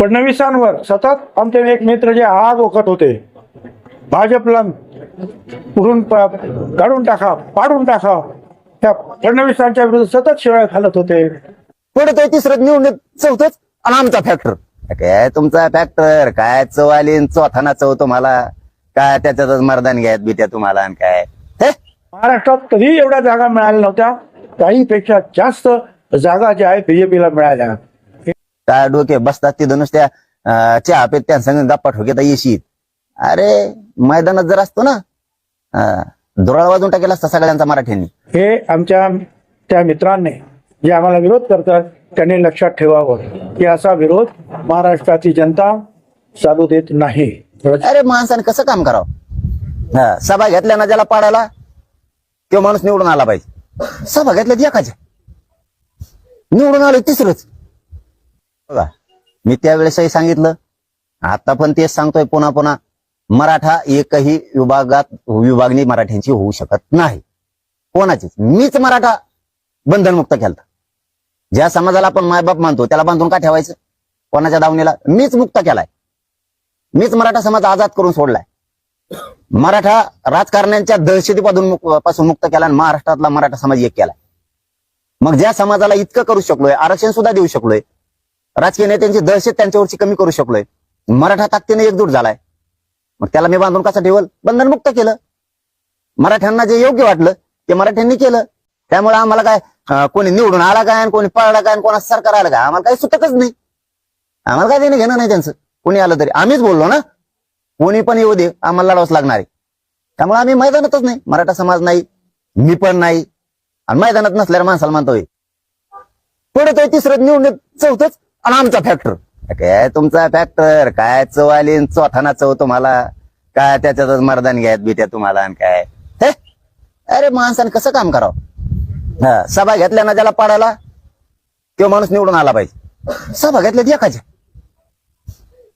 फडणवीसांवर सतत आमचे एक मित्र जे आग ओकत होते भाजपला पुढून प- काढून टाका पाडून टाका त्या फडणवीसांच्या विरुद्ध सतत शिवाय घालत होते. पुढे तो तिसरं निवडून चौथच आणि आमचा फॅक्टर काय तुमचा फॅक्टर काय चव आली न चौथाना चव तुम्हाला? काय त्याच्यातच मर्दान घ्यात बिट्या तुम्हाला आणि काय? हे? महाराष्ट्रात कधी एवढ्या जागा मिळाल्या नव्हत्या. काहीपेक्षा जास्त जागा ज्या आहेत बीजेपीला मिळाल्या. काय डोके बसतात तिथं नुसत्या चहा पेत त्या संग गप्पा ठोकेता येशीत अरे मैदानात जर असतो ना अं, धुराळ वाजून टाकेला असता सगळ्यांचा मराठ्यांनी. हे आमच्या त्या मित्रांनी जे आम्हाला विरोध करतात त्यांनी लक्षात ठेवावं. की असा विरोध महाराष्ट्राची जनता चालू देत नाही. अरे माणसाने कसं काम करावं? हा, सभा घेतल्या ना ज्याला पाडायला तो माणूस निवडून आला पाहिजे. सभा घेतल्या एकाच्या निवडून आलो तिसरंच. बघा मी त्यावेळेसही सांगितलं. आता पण तेच सांगतोय पुन्हा पुन्हा. मराठा एकही विभागात विभागणी मराठ्यांची होऊ शकत नाही. कोणाचीच. मीच मराठा बंधनमुक्त केलता. ज्या समाजाला आपण मायबाप मानतो त्याला बांधून का ठेवायचं? कोणाच्या दावणीला? मीच मुक्त केलाय. मीच मराठा समाज आजाद करून सोडलाय. मराठा राजकारण्यांच्या दहशतीपासून पासून मुक्त केला आणि महाराष्ट्रातला मराठा समाज एक केलाय. मग ज्या समाजाला इतकं करू शकलोय आरक्षण सुद्धा देऊ शकलोय राजकीय नेत्यांची दहशत त्यांच्यावरची कमी करू शकलोय. मराठा ताकदीने एकजूट झालाय. मग त्याला मी बांधून कसं ठेवल? बंधनमुक्त केलं. मराठ्यांना जे योग्य वाटलं ते मराठ्यांनी केलं. त्यामुळे आम्हाला काय कोणी निवडून आला काय आणि कोणी पळाला काय आणि कोणा सरकार आलं काय? आम्हाला काही सुटकच नाही. आम्हाला काय देणं घेणं नाही त्यांचं. कोणी आलं तरी. आम्हीच बोललो ना. कोणी पण येऊ दे आम्हाला लढावंच लागणार आहे. त्यामुळे आम्ही मैदानातच नाही. मराठा समाज नाही. मी पण नाही. आणि मैदानात नसल्यावर माणसाला मानतोय. पडतोय तिसरं निवडणूक चौथच. आणि आमचा फॅक्टर काय तुमचा फॅक्टर काय चव चौथाना चव तुम्हाला? काय त्याच्यातच मर्दान घ्यायत बिट्या तुम्हाला आणि काय? हे? अरे माणसाने कसं काम करावं? हा, सभा घेतल्या ना ज्याला पाडायला? तो माणूस निवडून आला पाहिजे. सभा घेतल्या एकाच्या.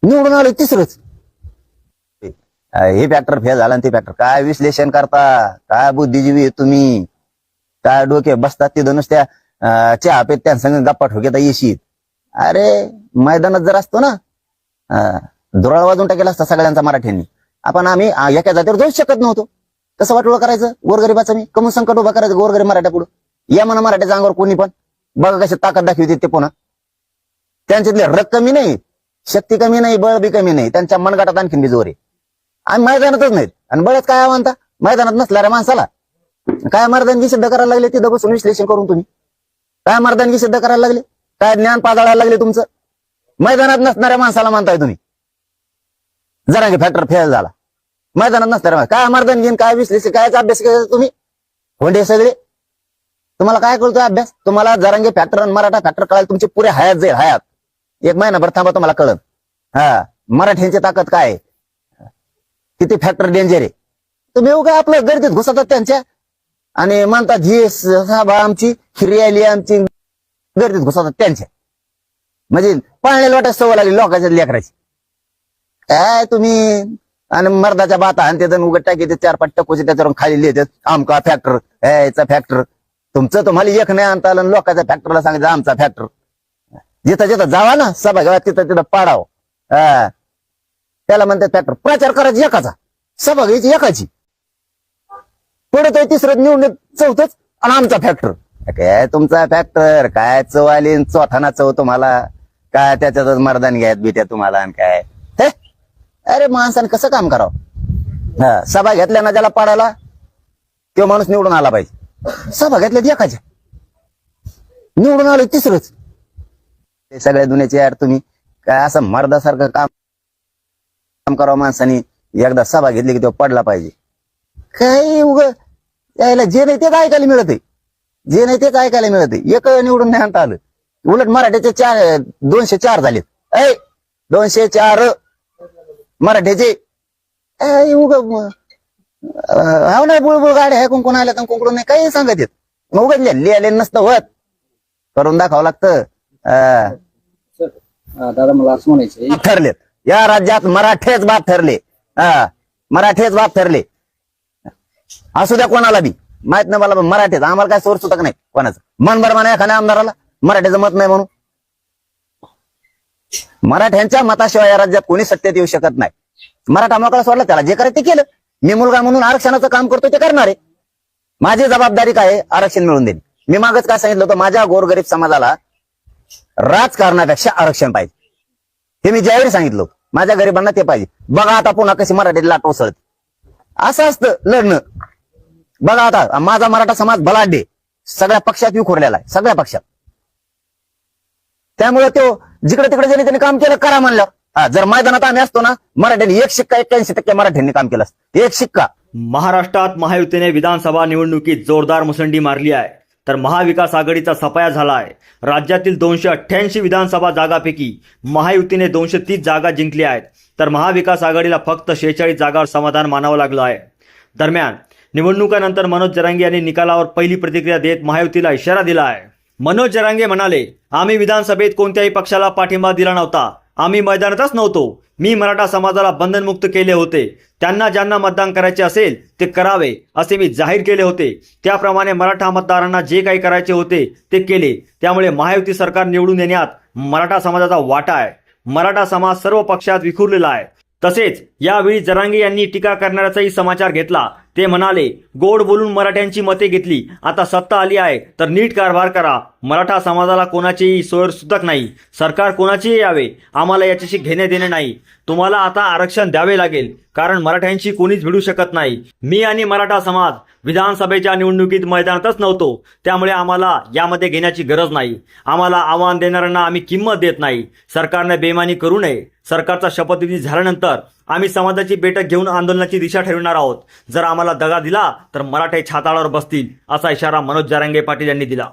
निवडून आलो तिसरंच. हे फॅक्टर फेल झाला आणि ते फॅक्टर काय विश्लेषण करता? काय बुद्धिजीवी तुम्ही? काय डोके बसतात तिथं नुसत्या चहा पेत त्या संग गप्पा ठोकेता येशीत. अरे मैदानात जर असतो ना धुराळ वाजून टाकेला असता सगळ्यांचा मराठ्यांनी. आपण आम्ही एका जातीवर जाऊच शकत नव्हतो. कसं वाटलं करायचं? गोरगरीबाचं मी कमून संकट उभा करायचं गोरगरीब मराठ्या पुढं. या म्हणा मराठ्याच्या अंगावर कोणी पण. बघा कशी ताकद दाखवते ते पुन्हा. त्यांच्यातली रक कमी नाही शक्ती कमी नाही बळ बी कमी नाही. त्यांच्या मनगटात आणखीन बी जोर आहे. आम्ही मैदानातच नाहीत. आणि बळच काय म्हणता मैदानात नसणाऱ्या माणसाला. काय मर्दानगी सिद्ध करायला लागले तिथं बसून विश्लेषण करून तुम्ही? काय मर्दानगी सिद्ध करायला लागले? काय ज्ञान पाजाळायला लागले तुमचं? मैदानात नसणाऱ्या माणसाला म्हणताय तुम्ही. जरा फॅक्टर फेल झाला. मैदानात नसणाऱ्या काय मर्दन घेईन काय विश्लेषण कायचा अभ्यास केला तुम्ही? होंडे सगळे? तुम्हाला काय कळतोय अभ्यास? तुम्हाला जरांगे फॅक्टर आणि मराठा फॅक्टर कळायला तुमची पुरे हयात जाईल हयात. एक महिनाभर थांबा तुम्हाला कळत हा मराठ्यांची ताकद काय आहे? किती फॅक्टर डेंजर आहे? तुम्ही येऊ काय आपलं गर्दीत घुसतात त्यांच्या. आणि म्हणतात ही सभा आमची ही रॅली आमची गर्दीत घुसतात त्यांच्या. म्हणजे पाळण्याला वाटायला सवय लागली लोकांच्या लेकराची. काय तुम्ही आणि मर्दाच्या बाता आणि त्याचं उघड टाकी ते चार पाच टकोचे त्याच्यावर खाली लिहितात आमका फॅक्टर याचा फॅक्टर तुमचं तुम्हाला एक नाही आणता आलं आणि लोकांच्या फॅक्टरला सांगितलं आमचा फॅक्टर जिथं जिथं जावा ना सभा घ्यावा तिथं तिथं पाडाव. त्याला म्हणतात फॅक्टर प्रचार करायची एकाचा. सभा घ्यायची एकाची पडतोय तिसरं निवडून चौथच आणि आमचा फॅक्टर काय तुमचा फॅक्टर काय चव आली चौथाना चव तुम्हाला? काय त्याच्यातच मर्दान घ्यायत बिट्या तुम्हाला आणि काय? हे? अरे माणसाने कसं काम करावं? हा सभा घेतल्या ना ज्याला पाडायला? तो माणूस निवडून आला पाहिजे. सभा घेतल्या एकाच्या. निवडून आलो तिसरंच. ते सगळ्या दुनियाचे यार तुम्ही. काय असं मर्दासारखं काम काम करावं माणसाने? एकदा सभा घेतली की तो पडला पाहिजे. काही उग यायला जे नाही तेच ऐकायला मिळत आहे जे नाही तेच ऐकायला मिळत एक निवडून नाही आणता आलं. उलट मराठ्याचे चार दोनशे चार झालेत. ऐ दोनशे चार मराठ्याचे उग हा नाही बुळबुळ गाड्या आहे कुंकून आल्या तर कुंकडून नाही काही सांगत येत. मग उघडले लिहिले नसतं होत. करून दाखवावं लागतं. अं, हा, दादा मला असं म्हणायचंय ठरलेत. या राज्यात मराठेच बाप ठरले. हा मराठेच बाप ठरले. असू द्या कोणाला बी. माहीत नाही मला मराठीत. आम्हाला काय सोर्स होता का नाही कोणाचं. मन बरं म्हणा एखाद्या आमदाराला मराठीचं मत नाही म्हणून. मराठ्यांच्या मताशिवाय या राज्यात कोणी सत्तेत येऊ शकत नाही. मराठा मोकळा सोडला त्याला जे करायचं ते केलं. मी मुलगा म्हणून आरक्षणाचं काम करतो ते करणार आहे. माझी जबाबदारी काय आरक्षण मिळवून देईल मी मागच काय सांगितलं होतं? माझ्या गोरगरीब समाजाला राजकारणापेक्षा आरक्षण पाहिजे. हे मी ज्यावेळी सांगितलं माझ्या गरिबांना ते पाहिजे. बघा आता पुन्हा कशी मराठीत लाट उसळते. असं असतं लढणं. बघा आता माझा मराठा समाज बलाढ्य सगळ्या पक्षात विखुरलेला आहे सगळ्या पक्षात. त्यामुळे तो जिकडे तिकडे ज्यांनी त्यांनी काम केलं करा म्हणलं. हा जर मैदानात आम्ही असतो ना मराठ्यांनी एक शिक्का एक्क्याऐंशी टक्के मराठ्यांनी काम केलं एक शिक्का. महाराष्ट्रात महायुतीने विधानसभा निवडणुकीत जोरदार मुसंडी मारली आहे. तर महाविकास आघाडीचा सफाया झाला आहे राज्यातील दोनशे अठ्ठ्याऐंशी विधानसभा जागापैकी महायुतीने दोनशे तीस जागा जिंकल्या आहेत. तर महाविकास आघाडीला फक्त शेहेचाळीस जागावर समाधान मानावं लागलं आहे. दरम्यान निवडणुकानंतर मनोज जरांगे यांनी निकालावर पहिली प्रतिक्रिया देत महायुतीला इशारा दिला आहे मनोज जरांगे म्हणाले आम्ही विधानसभेत कोणत्याही पक्षाला पाठिंबा दिला नव्हता. आम्ही मैदानातच नव्हतो. मी मराठा समाजाला बंधनमुक्त केले होते. त्यांना ज्यांना मतदान करायचे असेल ते करावे असे मी जाहीर केले होते. त्याप्रमाणे मराठा मतदारांना जे काही करायचे होते ते केले. त्यामुळे महायुती सरकार निवडून येण्यात मराठा समाजाचा वाटा आहे. मराठा समाज सर्व पक्षात विखुरलेला आहे. तसेच यावेळी जरांगे यांनी टीका करणाऱ्याचाही समाचार घेतला. ते म्हणाले गोड बोलून मराठ्यांची मते घेतली. आता सत्ता आली आहे तर नीट कारभार करा. मराठा समाजाला कोणाचीही सुद्धा नाही. सरकार कोणाचेही यावे. आम्हाला याच्याशी घेणे देणे नाही. तुम्हाला आता आरक्षण द्यावे लागेल कारण मराठ्यांशी कोणीच भिडू शकत नाही. मी आणि मराठा समाज विधानसभेच्या निवडणुकीत मैदानातच नव्हतो त्यामुळे आम्हाला यामध्ये घेण्याची गरज नाही. आम्हाला आव्हान देणाऱ्यांना आम्ही किंमत देत नाही. सरकारने बेमानी करू नये. सरकारचा शपथविधी झाल्यानंतर आम्ही समाजाची बैठक घेऊन आंदोलनाची दिशा ठरविणार आहोत. जर आम्हाला दगा दिला तर मराठे छाताळावर बसतील असा इशारा मनोज जारंगे पाटील यांनी दिला.